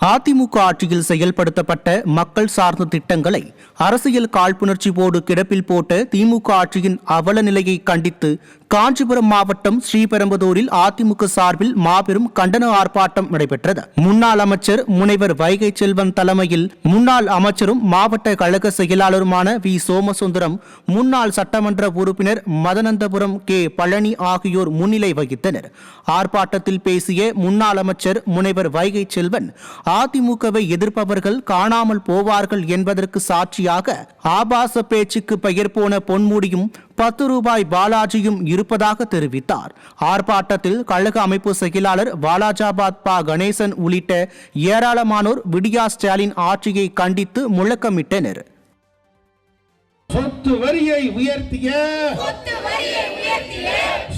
அதிமுக ஆட்சியில் செயல்படுத்தப்பட்ட மக்கள் சார்ந்த திட்டங்களை அரசியல் காழ்ப்புணர்ச்சி போடு கிடப்பில் போட்ட திமுக ஆட்சியின் அவல நிலையை கண்டித்து காஞ்சிபுரம் மாவட்டம் ஸ்ரீபெரும்புதூரில் அதிமுக சார்பில் மாபெரும் கண்டன ஆர்ப்பாட்டம் நடைபெற்றது. முன்னாள் அமைச்சர் முனைவர் வைகை செல்வன் தலைமையில் முன்னாள் அமைச்சரும் மாவட்ட கழக செயலாளருமான வி. சோமசுந்தரம் முன்னாள் சட்டமன்ற உறுப்பினர் மதனந்தபுரம் கே. பழனி ஆகியோர் முன்னிலை வகித்தனர். ஆர்ப்பாட்டத்தில் பேசிய முன்னாள் அமைச்சர் முனைவர் வைகை செல்வன் அதிமுகவை எதிர்ப்பவர்கள் காணாமல் போவார்கள் என்பதற்கு சாட்சியாக ஆபாச பேச்சுக்கு பெயர் போன பொன்முடியும் பத்து ரூபாய் பாலாஜியும் இருப்பதாக தெரிவித்தார். ஆர்ப்பாட்டத்தில் கழக அமைப்பு செயலாளர் வாலாஜாபாத் பா. கணேசன் உள்ளிட்ட ஏராளமானோர் விடியா ஸ்டாலின் ஆட்சியை கண்டித்து முழக்கமிட்டனர். சொத்து வரியை உயர்த்திய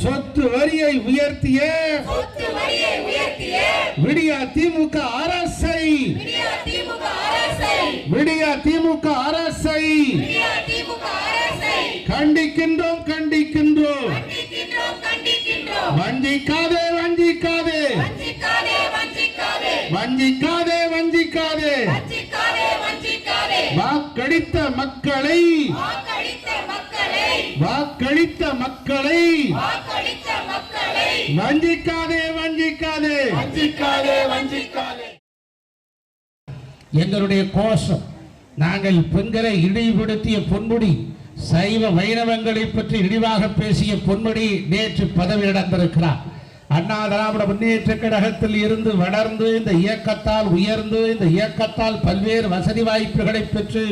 சொத்து வரியை உயர்த்திய விடியா திமுக அரசை. விடியா திமுக அரசை. கண்டிக்கின்றோம் கண்டிக்கின்றோம். வஞ்சிக்காதே வஞ்சிக்காதே. வஞ்சிக்காதே வஞ்சிக்காதே. வாக்களித்த மக்களை வாக்களித்த மக்களை வஞ்சிக்காதே வஞ்சிக்காதே. வஞ்சிக்காதே வஞ்சிக்காதே. எங்களுடைய கோஷம் நாங்கள் பெண்களை இழிவுபடுத்திய பொன்முடி சைவ வைணவங்களை பற்றி இழிவாக பேசிய பொன்முடி நேற்று பதவி இழந்திருக்கிறார் அண்ணா திராவிட முன்னேற்ற கழகத்தில் இருந்து வளர்ந்து இந்த இயக்கத்தால் உயர்ந்து இந்த இயக்கத்தால் பல்வேறு வசதி வாய்ப்புகளை பெற்று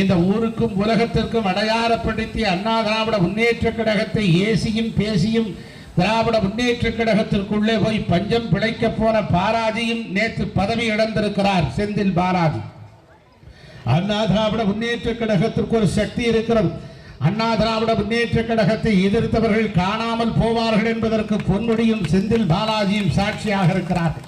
இந்த ஊருக்கும் உலகத்திற்கும் அடையாளப்படுத்தி அண்ணா திராவிட முன்னேற்ற கழகத்தை ஏசியும் பேசியும் திராவிட முன்னேற்ற கழகத்திற்குள்ளே போய் பஞ்சம் பிழைக்க போன பாராஜியும் நேற்று பதவி இழந்திருக்கிறார் செந்தில் பாலாஜி. அண்ணா திராவிட முன்னேற்ற கழகத்திற்கு ஒரு சக்தி இருக்கிறது. அண்ணா திராவிட முன்னேற்ற கழகத்தை எதிர்த்தவர்கள் காணாமல் போவார்கள் என்பதற்கு பொன்முடியும் செந்தில் பாலாஜியும் சாட்சியாக இருக்கிறார்கள்.